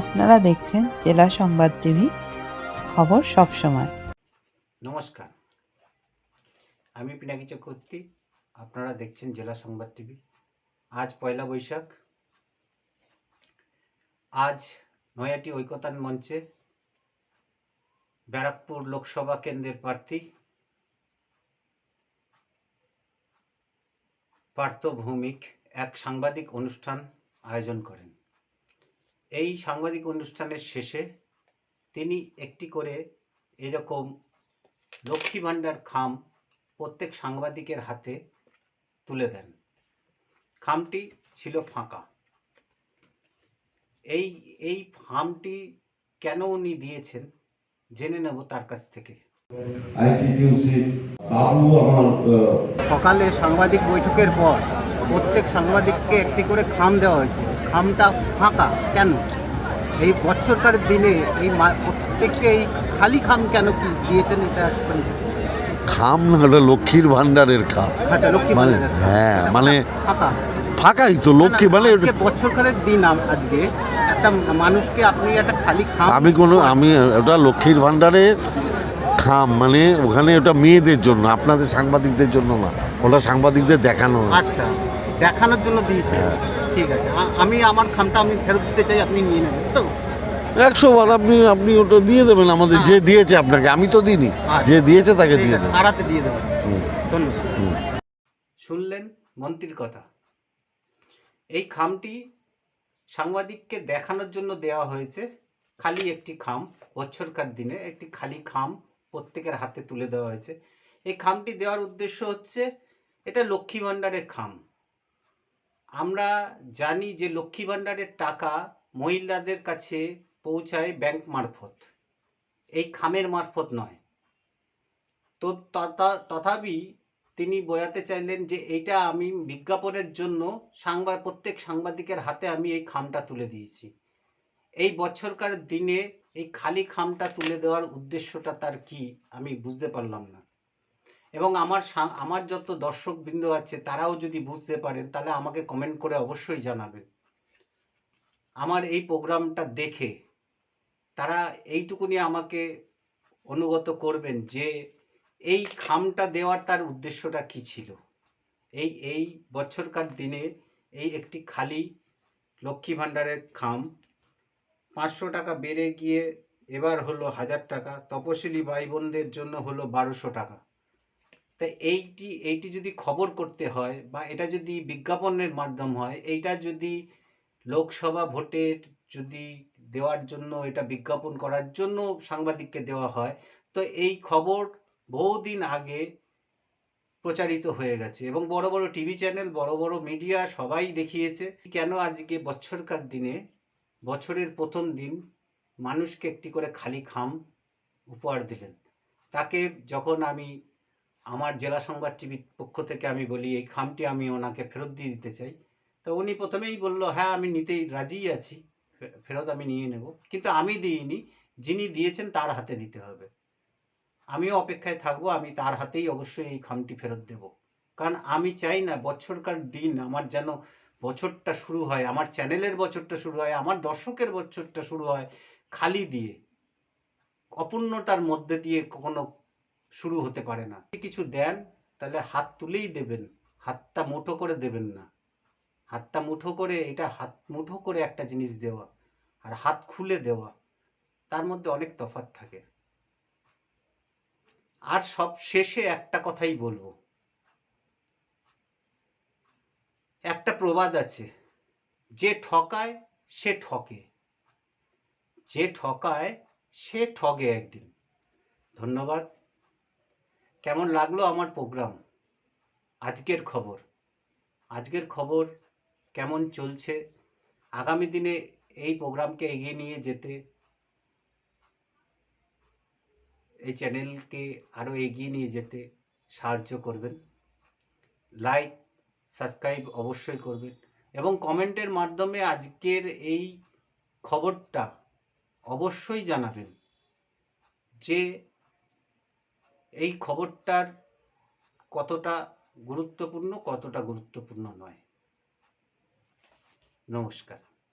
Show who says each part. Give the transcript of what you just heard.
Speaker 1: আপনারা দেখছেন জেলা সংবাদ টিভি, খবর সব সময়।
Speaker 2: নমস্কার। আমি পিনাকি চক্রবর্তী, আপনারা দেখছেন জেলা সংবাদ টিভি। আজ পয়লা বৈশাখ। আজ নয়াটি ঐকতান মঞ্চে ব্যারাকপুর লোকসভা কেন্দ্রের প্রার্থী পার্থ ভৌমিক এক সাংবাদিক অনুষ্ঠান আয়োজন করেন। এই সাংবাদিক অনুষ্ঠানের শেষে তিনি একটি করে এরকম লক্ষ্মী ভাণ্ডার খাম প্রত্যেক সাংবাদিকের হাতে তুলে দেন। খামটি ছিল ফাঁকা। এই এই খামটি কেন উনি দিয়েছেন জেনে নেব তার কাছ থেকে। সকালে সাংবাদিক বৈঠকের পর প্রত্যেক সাংবাদিককে একটি করে খাম দেওয়া হয়েছে। খামটা ফাঁকা কেন? এই বছরকার দিনে এই প্রত্যেককে এই খালি খাম কেন কি দিয়েছেন এটা
Speaker 3: খাম না ওটা লক্ষ্মীর ভান্ডারের খাম
Speaker 2: আচ্ছা
Speaker 3: মানে হ্যাঁ মানে
Speaker 2: ফাঁকা
Speaker 3: ফাঁকাই তো লক্ষ্মী মানে
Speaker 2: বছরকারের দিন আজকে একটা মানুষকে আপনি একটা খালি খাম
Speaker 3: আমি কোনো আমি ওটা লক্ষ্মীর ভান্ডারের খাম মানে ওখানে ওটা মেয়েদের জন্য আপনাদের সাংবাদিকদের জন্য না ওটা সাংবাদিকদের দেখানো।
Speaker 2: আচ্ছা দেখানোর জন্য দিয়েছে
Speaker 3: হ্যাঁ।
Speaker 2: ঠিক আছে। আমি আমার খামটা আমি ফেরত দিতে চাই আপনি নিয়ে নেবেন তো?
Speaker 3: একশো বার আপনি আপনি ওটা দিয়ে দেবেন আমাদের যে দিয়েছে আপনাকে আমি তো দিইনি।
Speaker 2: আচ্ছা।
Speaker 3: যে দিয়েছে তাকে দিয়ে দেবেন।
Speaker 2: তাড়াতে দিয়ে দেবেন। ধন্যবাদ। শুনলেন মন্ত্রীর কথা। এই খামটি সাংবাদিককে দেখানোর জন্য দেওয়া হয়েছে। খালি একটি খাম বছরকার দিনে একটি খালি খাম প্রত্যেকের হাতে তুলে দেওয়া হয়েছে। এই খামটি দেওয়ার উদ্দেশ্য হচ্ছে এটা লক্ষ্মী ভাণ্ডারের খাম। আমরা জানি যে লক্ষ্মী ভাণ্ডারের টাকা মহিলাদের কাছে পৌঁছায় ব্যাংক মারফত। এই খামের মারফত নয়। তো তথা- তথাপি তিনি বোঝাতে চাইলেন যে এইটা আমি বিজ্ঞাপনের জন্য সাংবাদ, প্রত্যেক সাংবাদিকের হাতে আমি এই খামটা তুলে দিয়েছি। এই বছরকার দিনে এই খালি খামটা তুলে দেওয়ার উদ্দেশ্যটা তার কি আমি বুঝতে পারলাম না। এবং আমার আমার যত দর্শক বৃন্দ আছে, তারাও যদি বুঝতে পারেন, তাহলে আমাকে কমেন্ট করে অবশ্যই জানাবেন। আমার এই প্রোগ্রামটা দেখে তারা এইটুকুনি আমাকে অনুগত করবেন যে, এই খামটা দেওয়ার তার উদ্দেশ্যটা কি ছিল? এই এই বছরকার দিনে এই একটি খালি লক্ষ্মী ভাণ্ডারের খাম পাঁচশো টাকা বেড়ে গিয়ে এবার হলো হাজার টাকা, তপশিলি ভাই বোনদের জন্য হলো বারোশো টাকা। তা এইটি এইটি যদি খবর করতে হয় বা এটা যদি বিজ্ঞাপনের মাধ্যম হয়, এইটা যদি লোকসভা ভোটের যদি দেওয়ার জন্য, এটা বিজ্ঞাপন করার জন্য সাংবাদিককে দেওয়া হয়, তো এই খবর বহুদিন আগে প্রচারিত হয়ে গেছে এবং বড় বড় টিভি চ্যানেল, বড় বড় মিডিয়া সবাই দেখিয়েছে কেন আজকে বছরকার দিনে, বছরের প্রথম দিন মানুষকে একটি করে খালি খাম উপহার দিলেন। তাকে যখন আমি আমার জেলা সংবাদ টিভির পক্ষ থেকে আমি বলি, এই খামটি আমি ওনাকে ফেরত দিয়ে দিতে চাই। তো উনি প্রথমেই বলল হ্যাঁ আমি নিতেই রাজিই আছি ফেরত আমি নিয়ে নেব। কিন্তু আমি দিইনি, যিনি দিয়েছেন তার হাতে দিতে হবে। আমিও অপেক্ষায় থাকব, আমি তার হাতেই অবশ্যই এই খামটি ফেরত দেব। কারণ আমি চাই না বছরকার দিন আমার যেন বছরটা শুরু হয়, আমার চ্যানেলের বছরটা শুরু হয়, আমার দর্শকের বছরটা শুরু হয়, খালি দিয়ে। অপূর্ণতার মধ্যে দিয়ে কখনো শুরু হতে পারে না। কিছু দেন, তাহলে হাত তুলেই দেবেন। হাতটা মুঠো করে দেবেন না। হাতটা মুঠো করে, এটা হাত মুঠো করে একটা জিনিস দেওয়া আর হাত খুলে দেওয়া, তার মধ্যে অনেক তফাৎ থাকে। আর সব শেষে একটা কথাই বলব। একটা প্রবাদ আছে, যে ঠকায়, সে ঠকে। যে ঠকায়, সে ঠগে একদিন। ধন্যবাদ। কেমন লাগল আমার প্রোগ্রাম আজকের খবর। আজকের খবর কেমন চলছে? আগামী দিনে এই প্রোগ্রামকে এগিয়ে নিয়ে যেতে এই চ্যানেলকে আরও এগিয়ে নিয়ে যেতে সাহায্য করবেন। লাইক সাবস্ক্রাইব অবশ্যই করবেন এবং কমেন্টের মাধ্যমে আজকের এই খবরটা অবশ্যই জানাবেন যে এই খবরটার কতটা গুরুত্বপূর্ণ কতটা গুরুত্বপূর্ণ নয়। নমস্কার।